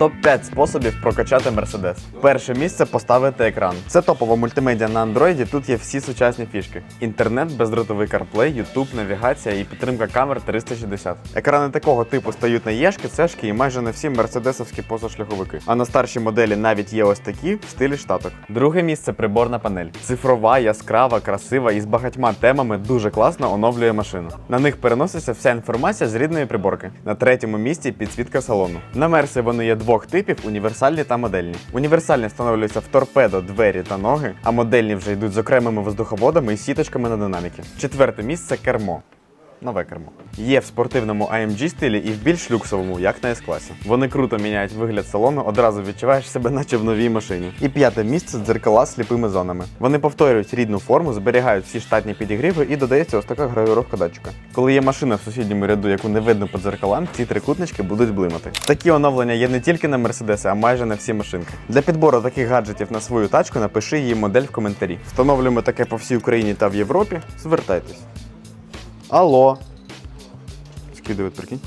Топ-5 способів прокачати Mercedes. Перше місце поставити екран. Це топова мультимедіа на Android. Тут є всі сучасні фішки: інтернет, бездротовий CarPlay, YouTube, навігація і підтримка камер 360. Екрани такого типу стають на єшки, цешки і майже не всі мерседесовські позашляховики. А на старшій моделі навіть є ось такі в стилі штаток. Друге місце приборна панель. Цифрова, яскрава, красива і з багатьма темами дуже класно оновлює машину. На них переноситься вся інформація з рідної приборки. На третьому місці підсвітка салону. На Мерсі вони є двох типів: універсальні та модельні. Універсальні встановлюються в торпедо, двері та ноги, а модельні вже йдуть з окремими воздуховодами і сіточками на динаміки. Четверте місце кермо. Нове кермо. Є в спортивному AMG стилі і в більш люксовому, як на S-класі. Вони круто міняють вигляд салону, одразу відчуваєш себе, наче в новій машині. І п'яте місце дзеркала з сліпими зонами. Вони повторюють рідну форму, зберігають всі штатні підігріви і додається ось така гравіровка датчика. Коли є машина в сусідньому ряду, яку не видно по дзеркалам, ці трикутнички будуть блимати. Такі оновлення є не тільки на Мерседеси, а майже на всі машинки. Для підбору таких гаджетів на свою тачку напиши її модель в коментарі. Встановлюємо таке по всій Україні та в Європі. Звертайтесь. Алло. Скидывает, прикинь.